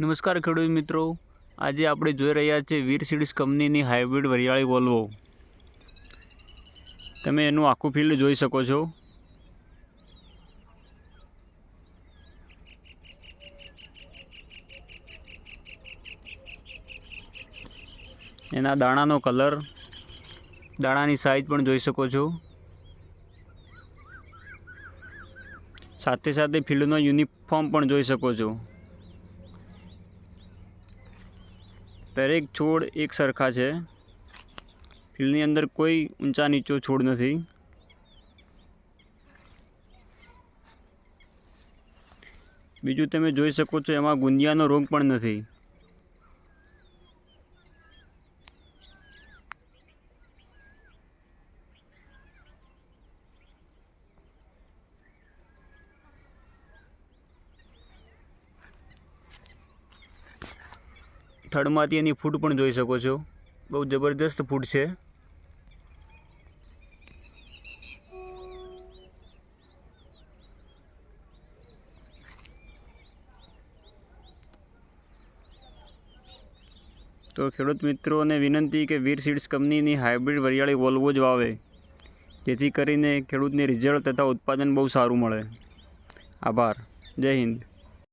નમસ્કાર ખેડૂત મિત્રો. આજે આપણે જોઈ રહ્યા છીએ વીર સીડ્સ કંપનીની હાઇબ્રિડ વરિયાળી વોલ્વો. તમે એનું આખું ફિલ્ડ જોઈ શકો છો. એના દાણાનો કલર દાણાની સાઇઝ પણ જોઈ શકો છો. સાથે સાથે ફિલ્ડનો યુનિફોર્મ પણ જોઈ શકો છો. દરેક છોડ એક સરખા છે. ફિલ્ડની અંદર કોઈ ઊંચા નીચો છોડ નથી. બીજું તમે જોઈ શકો છો, એમાં ગુંદિયાનો રોગ પણ નથી. થડમાંથી એની ફૂટ પણ જોઈ શકો છો. બહુ જબરદસ્ત ફૂટ છે. તો ખેડૂત મિત્રોને વિનંતી કે વીર સીડ્સ કંપનીની હાઇબ્રિડ વરિયાળી વોલ્વો જ વાવે. જેથી કરીને ખેડૂતને રિઝલ્ટ તથા ઉત્પાદન બહુ સારું મળે. આભાર. જય હિન્દ.